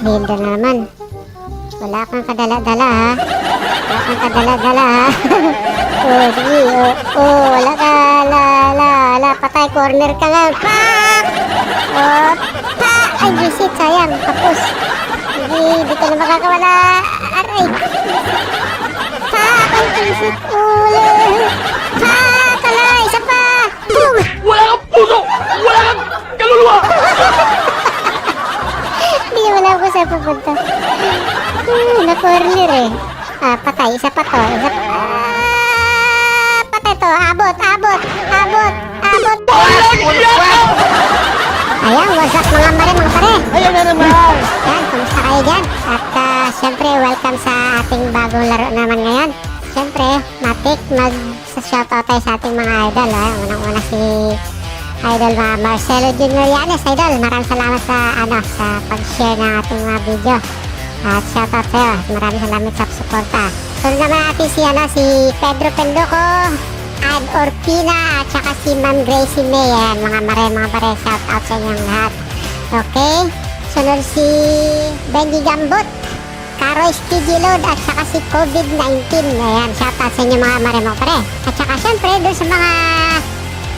hilda na naman. Wala kang kadala-dala ha. Wala kang kadala-dala ha. oh, sige. Oh, oh, wala ka. La, la, la. Patay. Corner ka nga. Pak! Oh, pa! Ay, visit. Sayang. Tapos. Sige, di ka na makakawala. Aray. Pak! Ay, visit. Uli. Pak! Kala, isa pa. Boom! Wala kang puso! Wala kang kaluluwa! Sa pupunta. Hmm, na-corner eh. Ah, patay. Isa pa to. Isa pa. Ah, patay to. Abot, abot, abot, abot. Ayan, what's up mga mare, mga pare? Ayan na naman! Yan, kumusta kayo dyan? At ah, syempre, welcome sa ating bagong laro naman ngayon. Syempre, matik mag-shoutout tayo sa ating mga idol. Ah. Unang-una si Idol uh, Marcelo Junior Yanes. Idol, maraming salamat sa, ano, sa pag-share ng ating mga video. At shoutout sa'yo. Maraming salamat sa suporta. Sunod naman natin si, ano, si Pedro Pendoco, Ad Orpina, at saka si Ma'am Gracie May. Yan, mga mare, mga pare, shoutout sa inyong lahat. Okay? Sunod si Benji Gambot, Caro Stigilod, at saka si COVID-19. Ayan, shoutout sa inyo mga mare, mga pare. At saka syempre, doon sa mga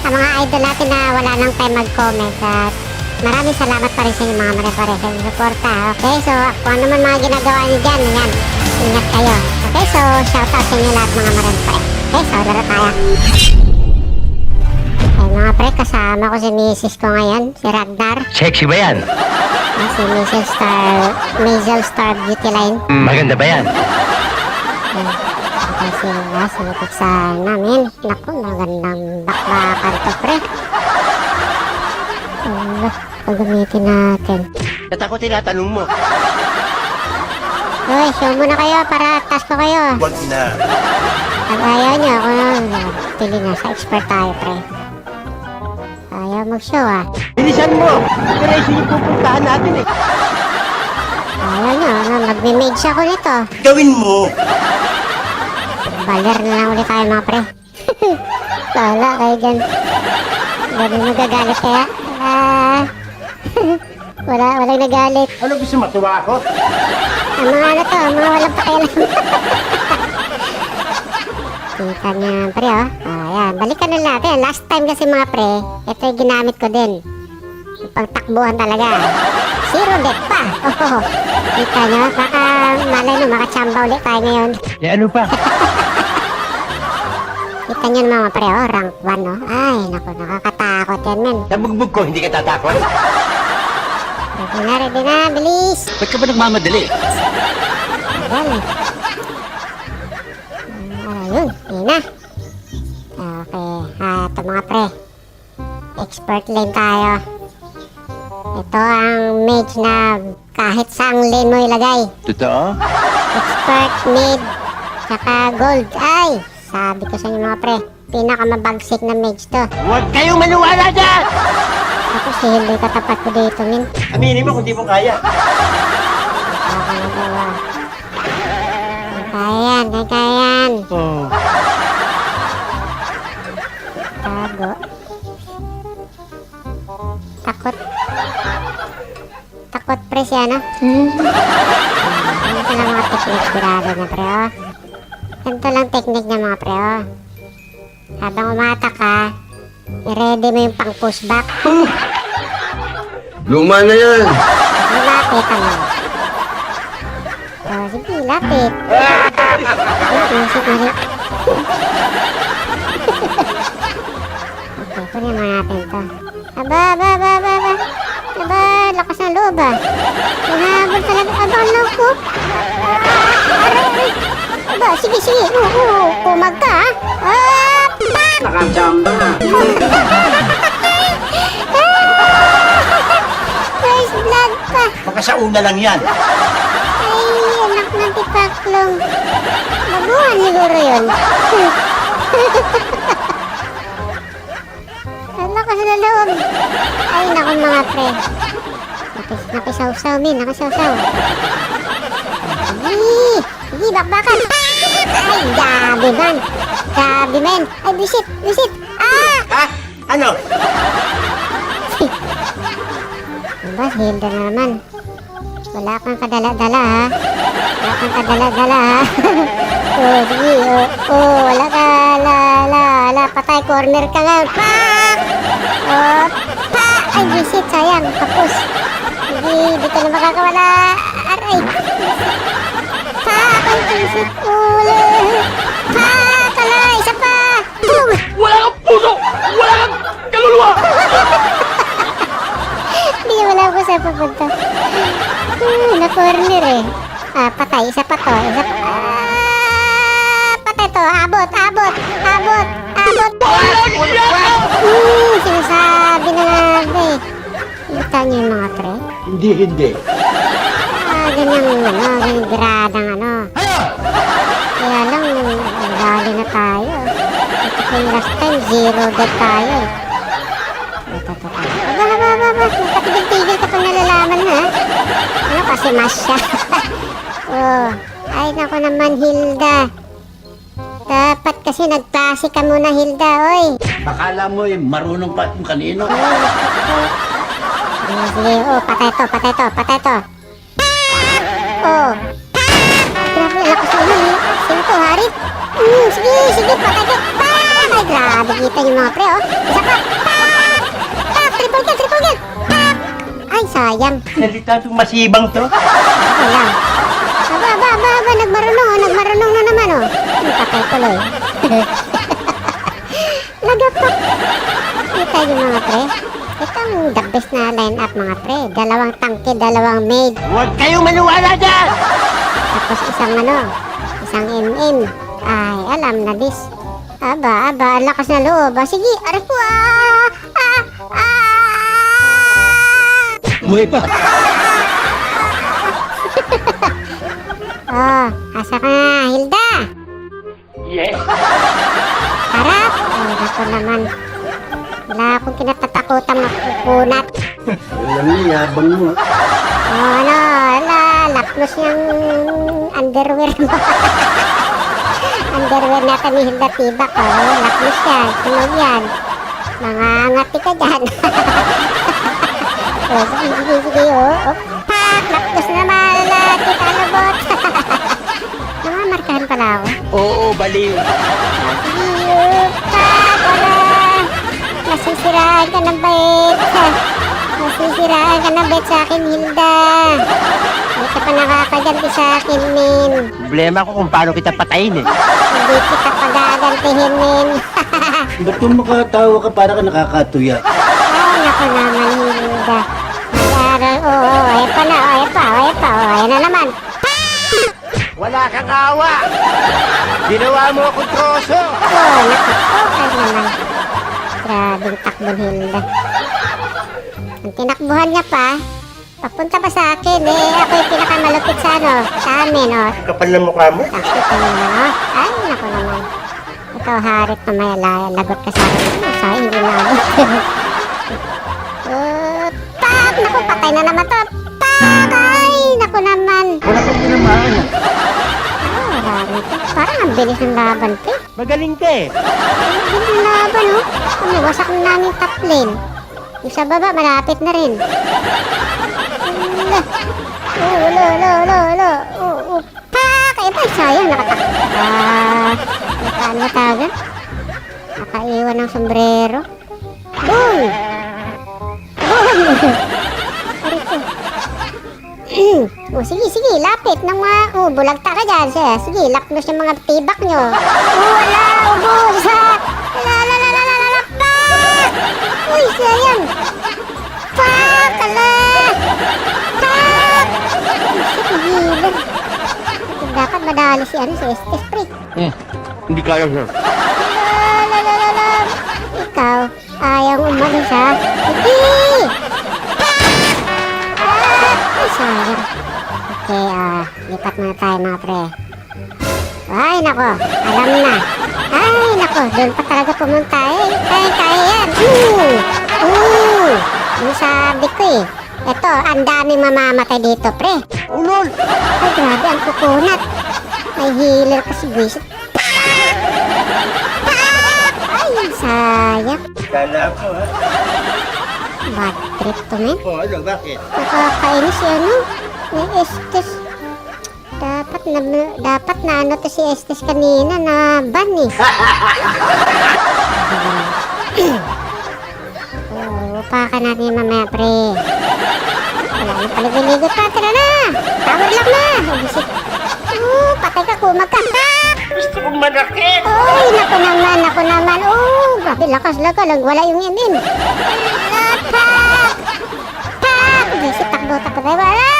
sa mga idol natin na wala nang time mag-comment. At maraming salamat pa rin sa inyo mga mare, pare, sa inyong suporta. Okay? So, kung ano man mga ginagawa niyo dyan, ayan, ingat kayo. Okay? So, shoutout sa inyo lahat mga mare, pare. Okay? So, laro tayo. Eh, mga pre, kasama ko si misis ko ngayon, si Ragnar. Sexy ba yan? Ah, si Maisel Star, Maisel Star Beauty Line. Maganda ba yan? Okay, si ah, sumipit sa namin. Naku, magandang to, pre. Uh, pagamitin natin. At ako tinatanong mo. Uy, show muna kayo para task ko kayo. Wag na. Pag ayaw nyo, ako na, pili na sa expert tayo, pre. Ayaw mag-show, ah. Bilisan mo! Operation yung pupuntahan natin eh. Ayaw nyo, ano, magme-mage ako nito. Gawin mo! Baler na lang ulit tayo mga pre. Wala kayo dyan. Dami magagalit kaya. Ah. wala, walang nagalit. Ano gusto matuwa ako? Ang mga ano to, ang mga walang pakialam. Kita niya pre oh. Ayan, balikan na natin. Last time kasi mga pre, ito yung ginamit ko din. Yung Pagtakbuhan talaga. Zero death pa. Oh, kita niyo, baka malay no, makachamba ulit tayo ngayon. Eh ano pa? Kita nyo naman mga pre, oh, rank 1, no? Ay, naku, nakakatakot yan, men. Sa bugbog ko, hindi ka tatakot? Ready na, ready na, bilis! Ba't ka ba nagmamadali? Ayan. Ah, Ayun, yun na. Okay, ah, ito mga pre. Expert lane tayo. Ito ang mage na kahit saang lane mo ilagay. Totoo? Expert, mid, saka gold. Ay, sabi ko sa inyo mga pre, pinakamabagsik na mage to. Huwag kayong maniwala dyan! Ako si Hilday katapat ko dito, min. Aminin mo kung di mo kaya. Okay na daw. Kaya yan, kaya yan. Oh. Tago. Takot. Takot pre siya, no? Ganito lang mga technique birado na pre, oh. Ganito lang technique niya mga pre, oh. Habang umatak ka, i-ready mo yung pang pushback. Luma na yan. Lapit ano. Oh, sige, lapit. Na rin. okay, kunin mo natin to. Aba, aba, aba, aba, aba. Aba, lakas ng loob ah. Hinahabol talaga. Aba, ang loko. Aray, aray. Aba, sige, sige. Oo, oo. Kumag ka ah. Ah, pak! Nakachamba. First blood pa. Baka sa una lang yan. Ay, anak ng tipaklong. Mabuhan siguro yun. Ang lakas na loob. Ay, naku mga pre. Nakis, nakisawsaw, min. Nakisawsaw. Sige. Sige, bakbakan. Ay, gabi man. Gabi man. Ay, bisit, bisit. Ah! Ha? Ano? Diba, hilda na naman. Wala kang kadala-dala ha. Wala kang kadala-dala ha. oh, sige. Oh, oh, wala ka. La, la, la. Patay. Corner ka nga. Pak! Oh, pa! Ay, visit. Sayang. Tapos. Sige, di ka na makakawala. Aray. Pak! Ay, visit. Uli. Pak! Ala, isa pa. Boom! Wala kang puso! Wala kang kaluluwa! Hindi wala ko sa pupunta. Hmm, na-corner eh. Ah, patay. Isa pa to. Isa pa. Ah, patay to. Abot, abot, abot, abot. Hmm, sinasabi na nga eh. Kita niyo yung mga pre? Hindi, hindi. Ah, ganyang ano, ganyang gradang ano. Kaya lang, nagdali na tayo. Ito yung last time, zero dead tayo eh. Ito, ito, ito. Aba, aba, aba, aba. Patigil-tigil ka pang nalalaman ha. Ano kasi mas siya. oh, ay nako naman Hilda. Dapat kasi nagklase ka muna Hilda, oy. Bakala mo eh, marunong pa kung kanino. Sige. Oh, patay to, patay to, patay to. Oh. Eh. Sino to, Harit? Hmm, sige, sige, patay ka. Pak! Ay, grabe, kita yung mga pre, oh. Isa pa. Pak! Pak! Triple kill, triple kill. Pak! Ay, sayang. Salita itong masibang to. Lang. Aba, aba, aba, aba, nagmarunong, oh. Nagmarunong na naman, oh. Hmm, patay tuloy. Lagapak. Kita yung mga pre. Ito ang the best na line-up mga pre. Dalawang tangke, dalawang maid. Huwag kayong maniwala dyan! Tapos isang ano, isang MM. Ay, alam na this. Aba, aba, lakas na loob. Ah, sige, aray po, ah, ah, ah. Buhay pa! Oh, asa ka na, Hilda? Yes! Harap! Ay, ako naman. Wala akong kinatatakutan makukunat. Alam niya, yabang mo. Oh, ano, ala, lapnos yung underwear mo. underwear natin ni Hilda Tibak, oh. Lapnos yan, sunog yan. Mga ngati ka dyan. oh, sige, sige, sige, oh. oh. Pak! Lapnos naman, kita lubot. Namamarkahan pala ako. Oo, baliw. Sige, oh. Pak! Wala. Nasisiraan ka ng bait. Nasisiraan ka ng bait sa akin, Hilda. Hindi ka pa nakakaganti sa akin, Min. Problema ko kung paano kita patayin eh. Hindi kita pagagantihin, Min. Ba't kung makatawa ka para ka nakakatuya? Ay, naku naman, Hilda. Mag-aaral, oo, oh, oh, pa na, oh, pa, oh, pa, oh, ayan na naman. Wala kang awa! Ginawa mo akong troso! Oh, naku, okay naman. Grabing takbon, Hilda. Ang tinakbuhan niya pa, papunta pa sa akin, eh, ako yung pinakamalupit sa ano, sa amin, oh. Kapal na mukha mo. Nakita mo naman, oh. Ay, naku naman. Ikaw, harit na may la- lagot ka sa akin. Sayang, hindi na ako. uh, pak! Naku, patay na naman to. Pak! Ay, naku naman. Wala kang tinamaan. Oh, rami to. Parang ang bilis ng laban, te. Magaling ka eh. Ang bilis ng laban, oh. Umiwasak na namin top lane. Yung sa baba, malapit na rin. Oh, ulo, ulo, ulo, ulo. Oh, oh. Pak! Eh, pa, sayang, nakatak. Ah, nakaan na tagan. Nakaiwan ng sombrero. Boom! Boom! Oh, sige, sige, lapit ng mga... Oh, bulagta ka dyan. Sige, sige lapnos yung mga tibak nyo. Oh, wala, ubos ha! La, la, la, la, la, la, la, pak! Uy, sayang! Pak! Ala! Dapat madali si ano, si Estes, pre. Hmm. Hindi kaya sir. La, la, la, la, la. Ikaw, ayaw umalis ha? Hindi! Ah! Ay, sayang. Okay, ah, lipat na tayo mga pre. Ay, nako, alam na. Ay, nako, doon pa talaga pumunta eh. Kaya, kaya yan. Ooh! Ooh! Yung sabi ko eh. Ito, ang daming mamamatay dito, pre. Ulol! Ay, grabe, ang kukunat. May healer kasi, buwisit. Ay, sayang. Kala ko ha. Bad trip to, men. Oh, ano, bakit? Nakakainis yan, no? May Estes. Dapat na, dapat na ano to si Estes kanina na ban eh. Upakan natin yung mamaya, pre. Wala na paligo-ligo pa. Tara na! Tower lock na! Bisit. Oo, patay ka, kumag ka. Gusto kong manakit! Uy, naku naman, naku naman. Oh, grabe, lakas laga lang. Wala yung. Wala, pak! Pak! Bisit, takbo, takbo tayo. Wala!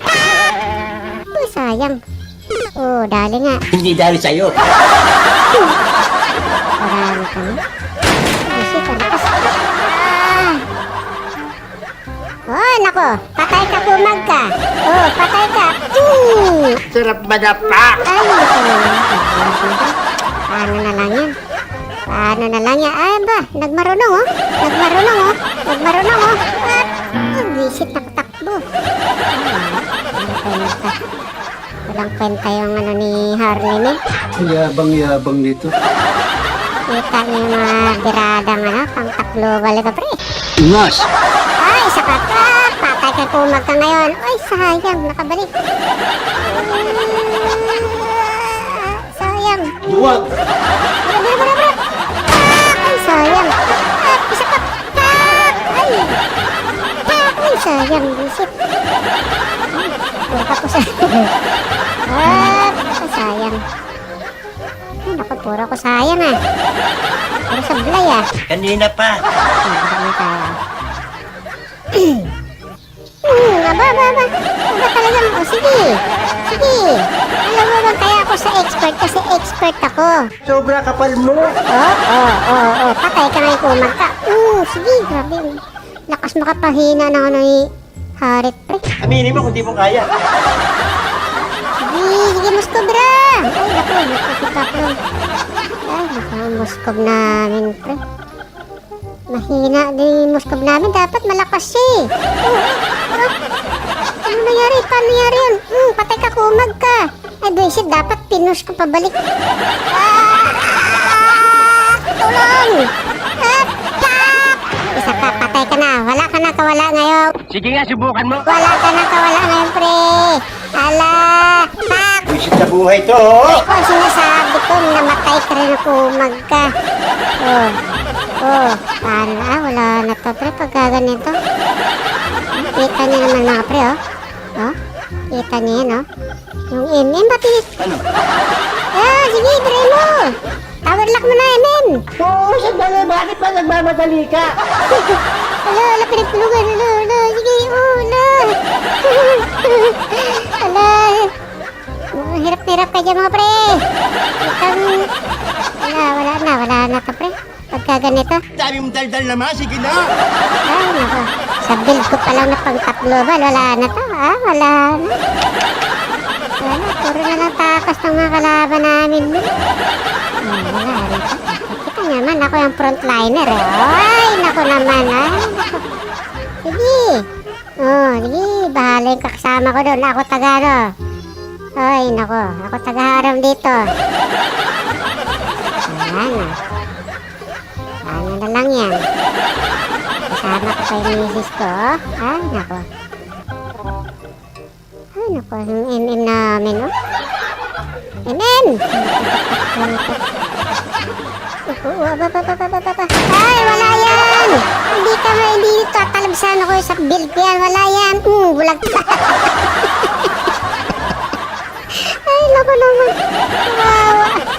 Pak! Uy, sayang. Oh, dali nga. Hindi dahil sa'yo. Marami kami. Nako. Patay ka, kumag ka. Oh, patay ka. Mm! Sarap madapak! Ay. Paano na lang yan? Paano na lang yan? Ay ba, nagmarunong oh. Nagmarunong oh. Nagmarunong oh. At, ang visit taktakbo. Ay, walang kwenta. Yung ano ni Harlem eh. Yabang-yabang nito. Kita niyo yung mga biradang ano, pang taklo balik ka pre. Ingas! Ay, isa ka Patay ka ngayon. Ay, sayang. Nakabalik. Sayang. Duwag! Bara, bara, bara. Ah, ay, sayang. Isa pa. Ay. Ah, ay, sayang. Ay, puro ka po sa... Ah, sayang. Ay, naku, puro ko sayang ah. Puro sablay ah. Kanina pa! Ano tayo? Hmm, aba, aba, aba. Aba talagang, oh, sige. Sige. Alam mo bang kaya ako sa expert kasi expert ako. Sobra kapal mo! Oh, oh, oh, oh. Patay ka ngayon kumag ka. Hmm, sige, grabe. Lakas makapahina ng ano ni Harit, pre. Aminin mo kung di mo kaya. Sige, sige, muskobra. Ay, naku, nakikita ko. Ay, naku, muskob namin, pre. Mahina din yung muskob namin. Dapat malakas siya eh. Ano nangyari? Paano nangyari yun? Hmm, patay ka, kumag ka. Ay, buisit, dapat pinush ko pabalik. Ah! Tulong! Ah, pak! Isa ka, patay ka na. Wala ka na, kawala ngayon. Sige nga, subukan mo! Wala ka na, kawala ngayon, pre. Ala! Pak! Visit sa buhay to! oh. Ay ko, sinasabi ko, namatay ka rin ako, magka. Oh, oh, paano? Ah, wala na to, pre, pagka ganito. Kita niyo naman mga pre. Oh, kita niyo yan, oh. Yung MM, pati. Ano? Ah, sige, pre mo. Tower lock mo na, MM. Oo, sandali! Bakit ba nagmamadali ka? Ala, ala, pinagtulungan, ala, ala, sige, oh, ala. ala. Oh, hirap na hirap ka dyan mga pre. Itang, wala, wala na, wala na to pre. Pagka ganito, Dami mong daldal naman, sige na! ay nako. Sa build ko pa lang na pang tatlo ba, wala na to, ah, wala na. Wala puro na lang takas ng mga kalaban namin. Ah, wala to. Kita naman, ako yung frontliner eh. Ay, nako naman, ay, nako. Sige. Oh, sige, bahala yung kasama ko doon. Ako taga ano. Ay, nako, ako taga-haram dito. Ayan na. Ano yan. Kasama ko pa yung misis ko. Ay, nako. Ay, nako, yung MM namin, oh. MM! Ay, wala yan! Hindi ka nga, hindi tatalabsan ako sa build yan. Wala yan. Mm, bulag ka. Ay, naku naman. Kawawa.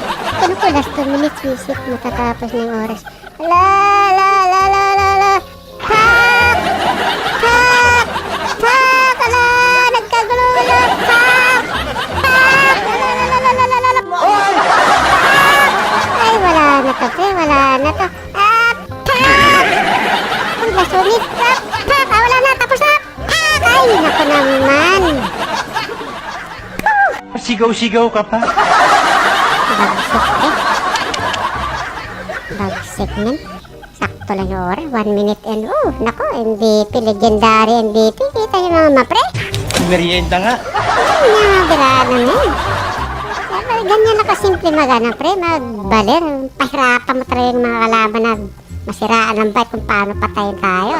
Ano ko, last 2 minutes visit. Matatapos yung oras. La, la, la, la, la, la. Pak! Pak! Ala! Nagkagulo na! Pak! La, la, la, la, la, la! Ay, wala na to. Wala na to. Ah! Pak! Ay, last minute. Ah, Pak! Ah, wala na. Tapos na. Pak! Ay, naku naman. Sigaw-sigaw ka pa! Bagsik eh. Bagsik nun. Sakto lang yung oras. One minute and oh, nako, MVP, legendary MVP. Kita niyo mga mapre? Merienda nga! Yung mga birada na yun? Kaya Ganyan na kasimple magana pre, magbalir. Pahirapan mo talaga yung mga kalaban na masiraan ang bite kung paano patayin tayo.